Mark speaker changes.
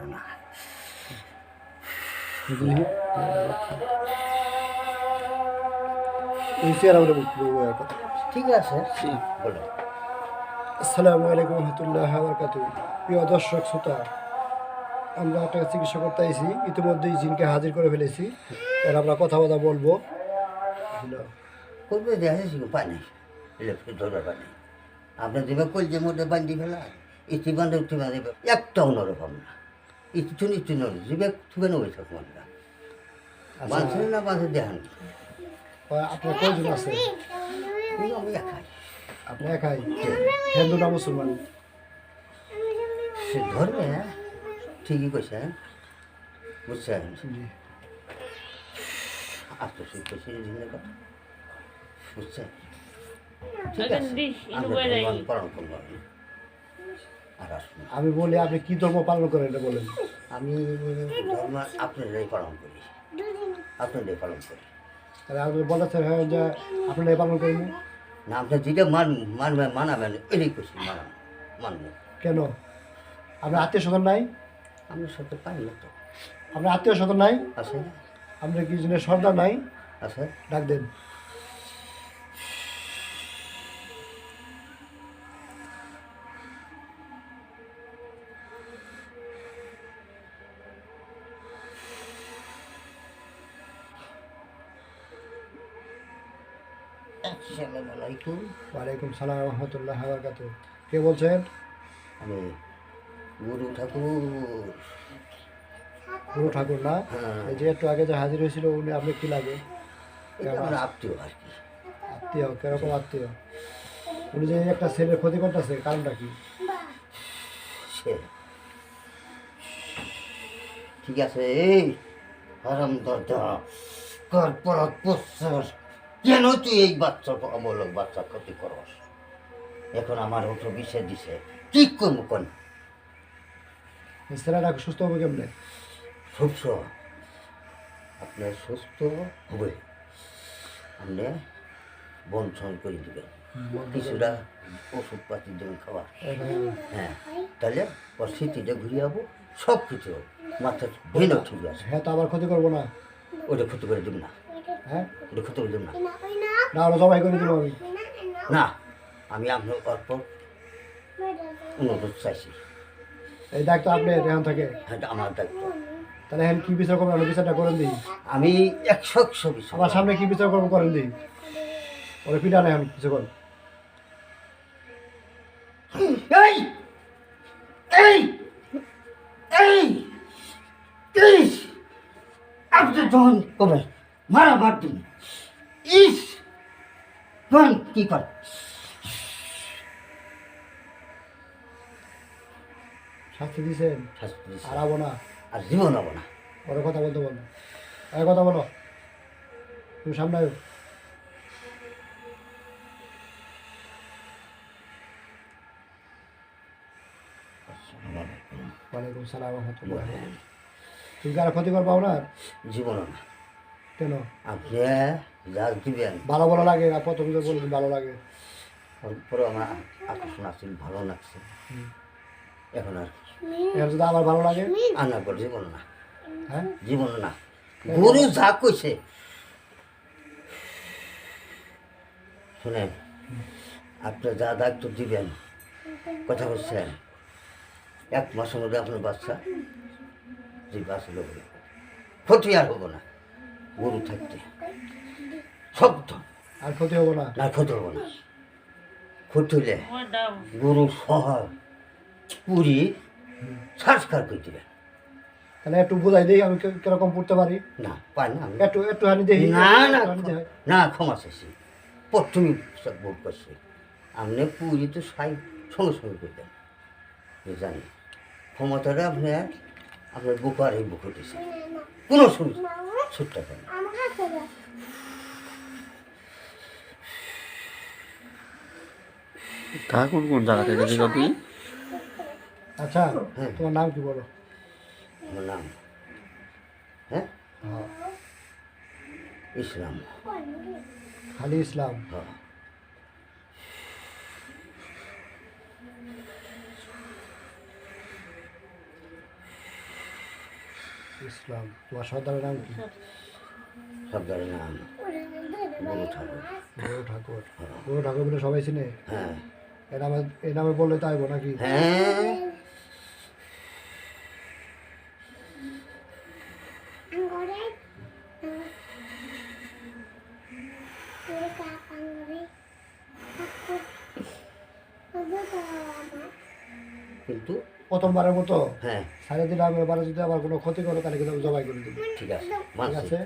Speaker 1: আর
Speaker 2: ঠিক আছে
Speaker 1: প্রিয় দর্শক আমরা চিকিৎসা করতে ইতিমধ্যেই জিনকে হাজির করে ফেলেছি। এর আমরা কথা কথা বলব
Speaker 2: করবে পাই নাই। আপনার দেবে কলজের মধ্যে বান্ধি ফেলা ইতি বান্ধে উঠতে বাঁধে একটাও নরকম না। ইতি নর জিবে থুবে নবে থাকুন আমরা বাঁধছে না বাঁধে দেখান
Speaker 1: আপনার কয়জন আছে
Speaker 2: আমি একাই
Speaker 1: আপনি একাই হিন্দু না মুসলমান
Speaker 2: সে হ্যাঁ ঠিকই কইছে হ্যাঁ বুঝছেন আত্মা সুখ কইছে জিনের কথা বুঝছেন ঠিক আছে ধর্ম পালন করব আমি। আর
Speaker 1: আমি বলি আপনি কি ধর্ম পালন করেন এটা বলেন।
Speaker 2: আমি ধর্ম আপনারাই পালন করি। আপনারাই পালন করি।
Speaker 1: তাহলে আপনি বলেছেন হ্যাঁ যে আপনারা পালন করেন
Speaker 2: না আপনার যেটা মান মানবেন মানাবেন এটাই করছি মানান মানবেন
Speaker 1: কেন? আপনার আত্মীয় স্বজন নাই?
Speaker 2: আমি সাথে পাই না তো।
Speaker 1: আপনার আত্মীয় স্বজন নাই?
Speaker 2: আছে।
Speaker 1: আপনার কি জনের সর্দার নাই?
Speaker 2: আছে।
Speaker 1: ডাক দেন।
Speaker 2: আসসালামু আলাইকুম
Speaker 1: ওয়ালাইকুম সালাম রহমতুল্লাহ বারকাত কে বলছেন?
Speaker 2: আমি গুরু ঠাকুর।
Speaker 1: গুরু ঠাকুর না?
Speaker 2: হ্যাঁ।
Speaker 1: এই যে একটু আগে যে হাজির হয়েছিল উনি আপনি কি লাগে?
Speaker 2: আমার আত্মীয় আর কি।
Speaker 1: আত্মীয় কীরকম আত্মীয়? উনি যে একটা ছেলের ক্ষতি করতেছে কারণটা কি?
Speaker 2: সে ঠিক আছে এই হারাম দরজা কর পরত পশ্চাস কেন তুই এই বাচ্চা অমূলক বাচ্চা ক্ষতি করস? এখন আমার ওঠো বিষে দিছে। কি করব কোন?
Speaker 1: এই ছেলেটা সুস্থ হবে কেমনে?
Speaker 2: সুস্থ। আপনার সুস্থ হবে। আপনি বঞ্চন করে দিবেন। কিছুটা ওষুধপাতি দেবেন খাবার হ্যাঁ তাহলে ওর স্মৃতিটা ঘুরে যাব সব কিছু মাথার ভেনও ঠিক আছে।
Speaker 1: হ্যাঁ তো আবার ক্ষতি করব না।
Speaker 2: ওটা ক্ষতি করে দিব না।
Speaker 1: হ্যাঁ?
Speaker 2: ওটা ক্ষতি করে না।
Speaker 1: না ওরা জবাই করে দিব আমি।
Speaker 2: না আমি আপনার অল্প অনুরোধ চাইছি
Speaker 1: এই দায়িত্ব আপনি এখন থেকে।
Speaker 2: হ্যাঁ এটা আমার দায়িত্ব।
Speaker 1: তাহলে এখন কি বিচার করবেন? আমি বিচারটা করেন দিই।
Speaker 2: আমি একশো একশো বিষয়
Speaker 1: আমার সামনে কি বিচার করব করেন দিই। ওরা পিটা না এখন কিছু করেন।
Speaker 2: এই! এই! এই! এই আপনি যখন কবে মারা বাদ দিন ইস! কোন কি কর?
Speaker 1: শাস্তি দিয়েছেন
Speaker 2: শাস্তি দিছে।
Speaker 1: আর আবো না।
Speaker 2: আর জীবন হব না।
Speaker 1: ওরা কথা বলতে বলো এই কথা বলো। তুমি সামনে। ওয়ালাইকুম সালাম। রহমতুল্লাহ তুমি কি আর ক্ষতি করব না?
Speaker 2: জীবন না।
Speaker 1: কেন?
Speaker 2: আপনি যা দিবেন।
Speaker 1: ভালো ভালো লাগে আর প্রথম যে বলবেন ভালো লাগে।
Speaker 2: পরে আমার আকর্ষণ আসছিল ভালো লাগছে। এখন আর
Speaker 1: এখন যদি আমার ভালো লাগে?
Speaker 2: আনার পর জীবন না।
Speaker 1: হ্যাঁ?
Speaker 2: জীবন না। গরু যা কইছে। শুনেন আপনি যা দায়িত্ব দিবেন কথা বলছেন এক মাসের মধ্যে আপনার বাচ্চা যে লোক ক্ষতি আর হব না। গরু থাকতে। শব্দ
Speaker 1: আর ক্ষতি হব না।
Speaker 2: না ক্ষতি হব না। ক্ষতি হলে গরু সহ পুরি সংস্কার করে দিবেন
Speaker 1: তাহলে একটু বোঝাই দিই আমি কীরকম পড়তে পারি?
Speaker 2: না পাই না আমি।
Speaker 1: একটু একটু হানি দেখি
Speaker 2: না না না ক্ষমা চাইছি। প্রথমে সব ভোট করছি। আপনি পুরি তো সাই সঙ্গে সঙ্গে করতেন যে জানি। ক্ষমতাটা আপনি আপনার বুক আর এই বুক উঠেছে কোনো ছুটতে করে
Speaker 3: তা কোন কোন জায়গা থেকে দিল তুই?
Speaker 1: আচ্ছা
Speaker 2: হ্যাঁ।
Speaker 1: তোমার নাম কি বলো?
Speaker 2: আমার নাম। হ্যাঁ?
Speaker 1: হ্যাঁ।
Speaker 2: ইসলাম।
Speaker 1: খালি ইসলাম?
Speaker 2: হ্যাঁ।
Speaker 1: ইসলাম। তোমার সর্দারের নাম কি?
Speaker 2: সর্দারের নাম গুরু ঠাকুর।
Speaker 1: গৌর ঠাকুর। গৌর ঠাকুর বলে সবাই চিনে?
Speaker 2: হ্যাঁ।
Speaker 1: এ নামে এ নামে বললে তাইব নাকি?
Speaker 2: হ্যাঁ। কিন্তু
Speaker 1: প্রথমবারের মতো
Speaker 2: হ্যাঁ।
Speaker 1: সাড়ে দিলাম এবারে যদি আবার কোনো ক্ষতি করে তাহলে কিন্তু আমি জবাই করে দেবো।
Speaker 2: ঠিক আছে। ঠিক
Speaker 1: আছে?